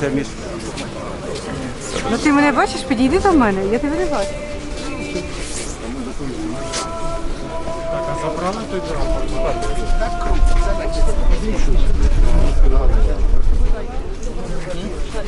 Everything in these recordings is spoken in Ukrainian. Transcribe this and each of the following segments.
Це між Ну ти мене бачиш, підійди до мене, я тебе не бачу. Так, а забрали той драм? Так. Е,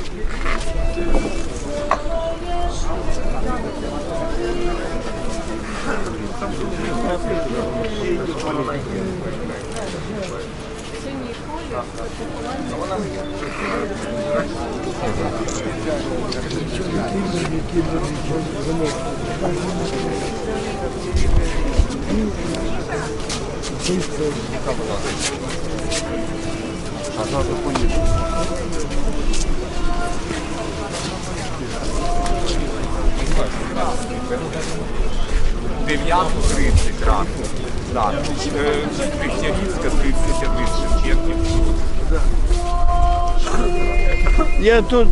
Християнська 30 від Шевченків. Я тут.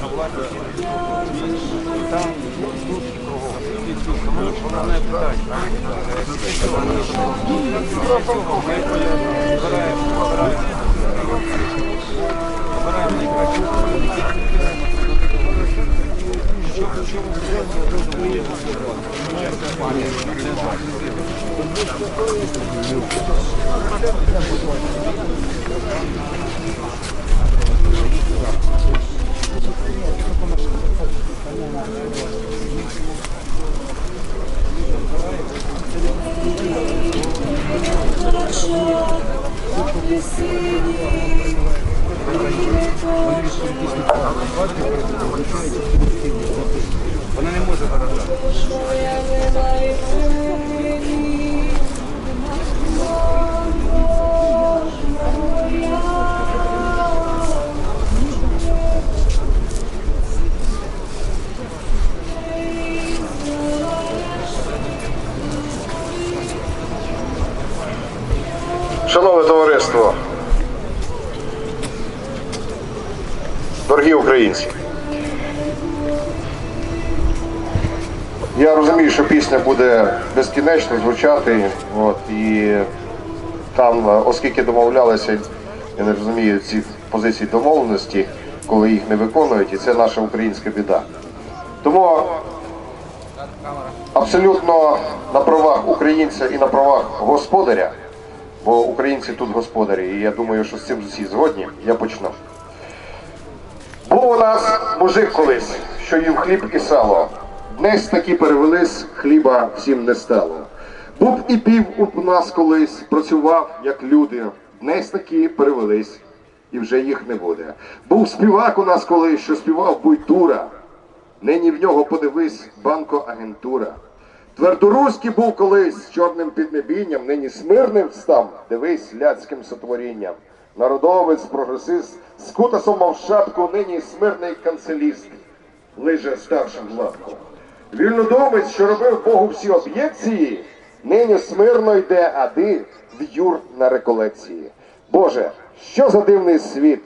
наша влада там тут кругом. Тому головне питання. Ми збираємо, обираємо. Обираємо найкраще. Thank you. Вона не може виражати. Шановне товариство, дорогі українці, я розумію, що пісня буде безкінечно звучати, от, і там, е, оскільки домовлялися, я не розумію ці позиції домовленості, коли їх не виконують, і це наша українська біда. Тому абсолютно на правах українця і на правах господаря бо українці тут господарі, і я думаю, що з цим всі згодні. Я почну. Був у нас мужик колись, що їв хліб і сало. Днес таки перевелись, хліба всім не стало. Був і пів у нас колись, працював як люди. Днес таки перевелись, і вже їх не буде. Був співак у нас колись, що співав буйтура. Нині в нього подивись банкоагентура. Твердоруський був колись чорним піднебінням, нині смирним став, дивись ляцьким сотворінням. Народовець, прогресист, з кутасом мав шапку, нині смирний канцеліст, лиже старшим гладко. Вільнодумець, що робив Богу всі об'єкції, нині смирно йде, а ти в юр на реколекції. Боже, що за дивний світ,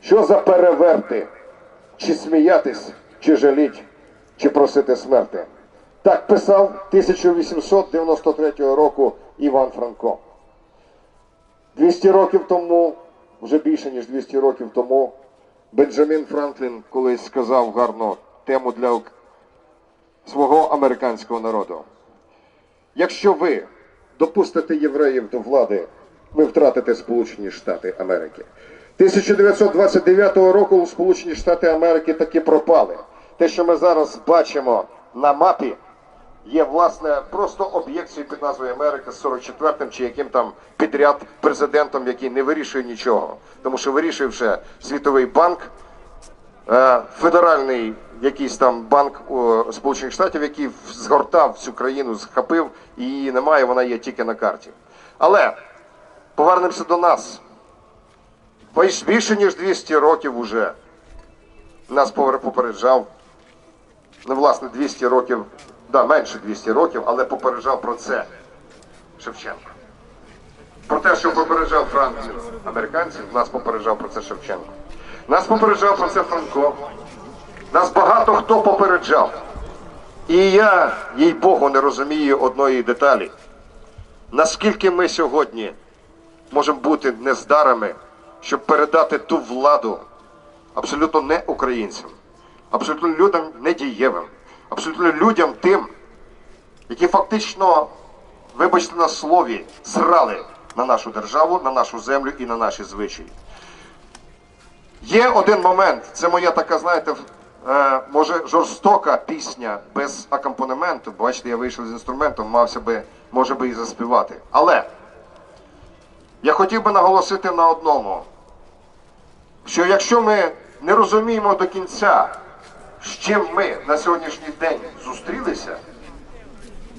що за переверти, чи сміятись, чи жаліть, чи просити смерти. Так писав 1893 року Іван Франко. 200 років тому, вже більше ніж 200 років тому, Бенджамін Франклін колись сказав гарну тему для свого американського народу. Якщо ви допустите євреїв до влади, ви втратите Сполучені Штати Америки. 1929 року Сполучені Штати Америки таки пропали. Те, що ми зараз бачимо на мапі, є власне просто об'єкцією під назвою Америка з 44-м чи яким там підряд президентом, який не вирішує нічого. Тому що вирішує вже Світовий банк, е, федеральний якийсь там банк о, Сполучених Штатів, який згортав цю країну, схопив, і її немає, вона є тільки на карті. Але повернемося до нас. Більш- Більше ніж 200 років уже нас попереджав. Ну, власне, 200 років, да, менше 200 років, але попереджав про це Шевченко. Про те, що попереджав Францію американців, нас попереджав про це Шевченко. Нас попереджав про це Франко. Нас багато хто попереджав. І я, їй Богу, не розумію одної деталі. Наскільки ми сьогодні можемо бути нездарами, щоб передати ту владу абсолютно не українцям, абсолютно людям недієвим, абсолютно людям тим, які фактично, вибачте на слові, срали на нашу державу, на нашу землю і на наші звичаї. Є один момент, це моя така, знаєте, е, може жорстока пісня без акомпанементу. Бачите, я вийшов з інструментом, мався би, може би і заспівати. Але я хотів би наголосити на одному, що якщо ми не розуміємо до кінця, з чим ми на сьогоднішній день зустрілися,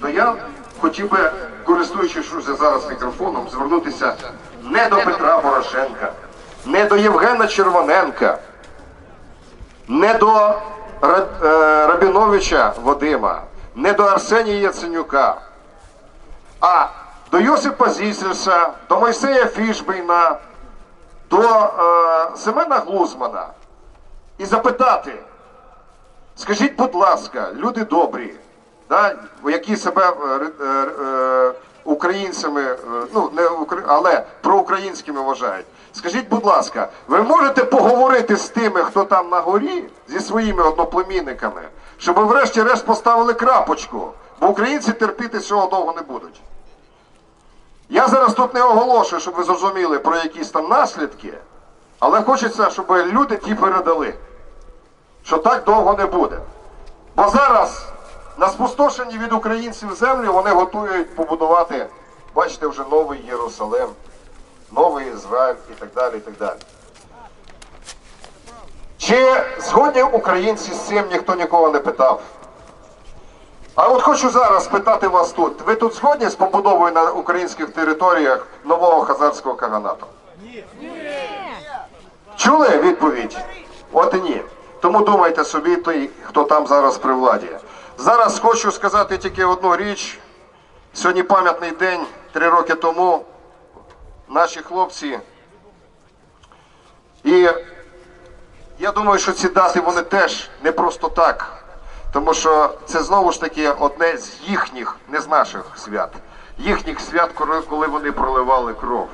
то я хотів би, користуючись зараз мікрофоном, звернутися не до Петра Порошенка, не до Євгена Червоненка, не до е, Рабіновича Вадима, не до Арсенія Яценюка, а до Йосипа Зісельса, до Мойсея Фішбейна, до е, Семена Глузмана і запитати, Скажіть, будь ласка, люди добрі, да, які себе е, е, е, українцями, е, ну не укра- але проукраїнськими вважають. Скажіть, будь ласка, ви можете поговорити з тими, хто там на горі, зі своїми одноплемінниками, щоб врешті-решт поставили крапочку, бо українці терпіти цього довго не будуть. Я зараз тут не оголошую, щоб ви зрозуміли про якісь там наслідки, але хочеться, щоб люди ті передали що так довго не буде. Бо зараз на спустошенні від українців землі вони готують побудувати, бачите, вже новий Єрусалим, новий Ізраїль і так далі. і так далі. Чи згодні українці з цим ніхто нікого не питав? А от хочу зараз питати вас тут. Ви тут згодні з побудовою на українських територіях нового хазарського каганату? Чули відповідь? От і ні. Тому думайте собі, той, хто там зараз при владі. Зараз хочу сказати тільки одну річ. Сьогодні пам'ятний день, три роки тому наші хлопці. І я думаю, що ці дати вони теж не просто так. Тому що це знову ж таки одне з їхніх, не з наших свят, їхніх свят, коли- вони проливали кров.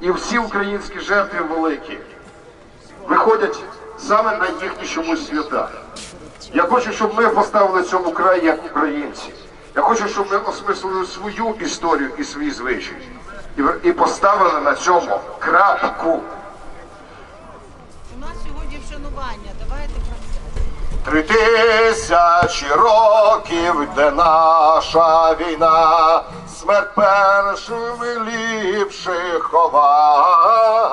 І всі українські жертви великі виходять саме на їхні чомусь свята. Я хочу, щоб ми поставили цьому край як українці. Я хочу, щоб ми осмислили свою історію і свій звичай. І, поставили на цьому крапку. У нас сьогодні вшанування. Давайте про це. Три тисячі років, де наша війна, смерть першими ліпших ховає.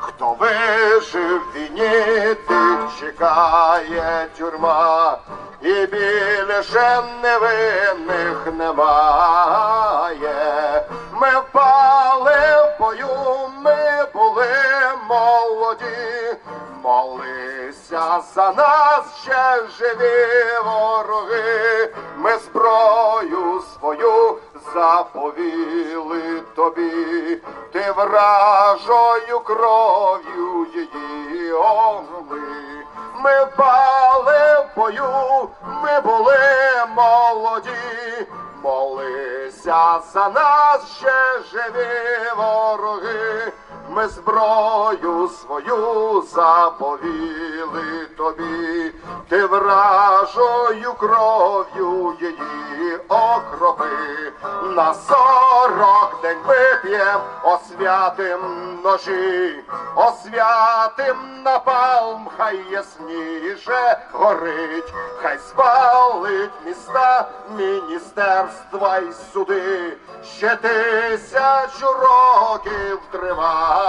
Хто вижив війні, тих чекає тюрма, і більше невинних немає. Ми впали в бою, ми були молоді. Молися за нас, ще живі вороги, тобі, ти вражою кров'ю її омли. Ми пали в бою, ми були молоді, молися за нас, ще живі вороги, ми зброю свою заповіли тобі. ти вражою кров'ю її окропи, на сорок день вип'єм освятим ножі, освятим напалм, хай ясніше горить, хай спалить міста, міністерства й суди, ще тисячу років тривати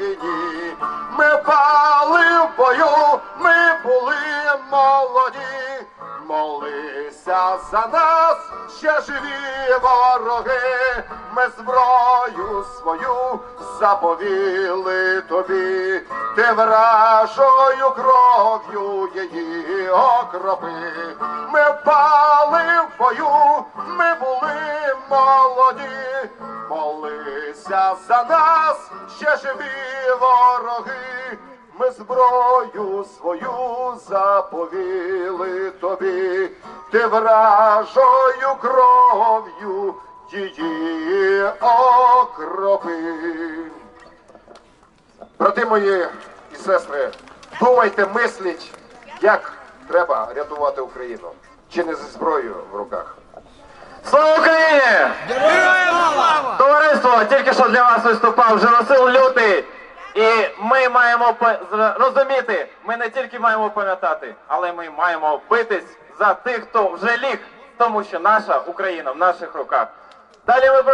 війні. Ми пали в бою, ми були молоді, молися за нас, ще живі вороги, ми зброю свою заповіли тобі, ти вражою кров'ю її окропи. Ми пали в бою, ми були молоді, молися за нас, ще живі вороги. Ми зброю свою заповіли тобі, ти вражою кров'ю її окропи. Брати мої і сестри, думайте, мисліть, як треба рятувати Україну, чи не зі зброєю в руках. Слава Україні! Товариство, тільки що для вас виступав Жиросил Лютий. І ми маємо розуміти, ми не тільки маємо пам'ятати, але ми маємо битись за тих, хто вже ліг, тому що наша Україна в наших руках. Далі ми.